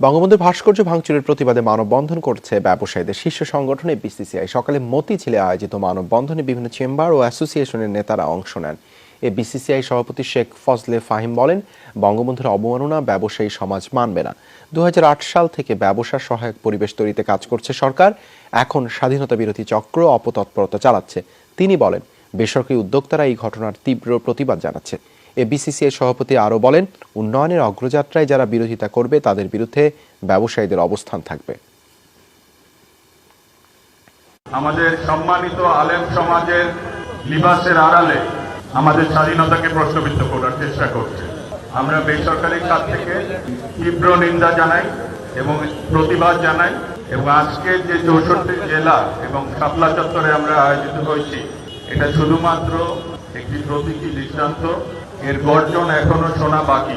বঙ্গবন্ধুর ভাস্কর্য ভাঙচুরের প্রতিবাদে মানববন্ধন করছে ব্যবসায়ীদের শীর্ষ সংগঠন বিসিসিআই সকালে মতিঝিলে আয়োজিত মানববন্ধনে বিভিন্ন চেম্বার ও অ্যাসোসিয়েশনের নেতারা অংশ নেন। এ বিসিসিআই সভাপতি শেখ ফজলে ফাহিম বলেন, বঙ্গবন্ধুর অবমাননা ব্যবসায়ী সমাজ মানবে না। দু হাজার আট সাল থেকে ব্যবসার সহায়ক পরিবেশ তৈরিতে কাজ করছে সরকার। এখন স্বাধীনতা বিরোধী চক্র অপতৎপরতা চালাচ্ছে। তিনি বলেন, বেসরকারি উদ্যোক্তারা এই ঘটনার তীব্র প্রতিবাদ জানাচ্ছে। এ বিসিসিআই সভাপতি আরও বলেন, উন্নয়নের অগ্রযাত্রায় যারা বিরোধিতা করবে, তাদের বিরুদ্ধে ব্যবসায়ীদের অবস্থান থাকবে। আমাদের সম্মানিত আলেম সমাজের লিবাসের আড়ালে আমাদের স্বাধীনতাকে প্রশ্নবিদ্ধ করার চেষ্টা করছে। আমরা বেসরকারি খাত থেকে তীব্র নিন্দা জানাই এবং প্রতিবাদ জানাই এবং আজকে যে চৌষট্টি জেলা এবং শাপলা চত্বরে আমরা আয়োজিত হয়েছি, এটা শুধুমাত্র একটি প্রতীকী দৃষ্টান্ত। এর গর্জন এখনও শোনা বাকি।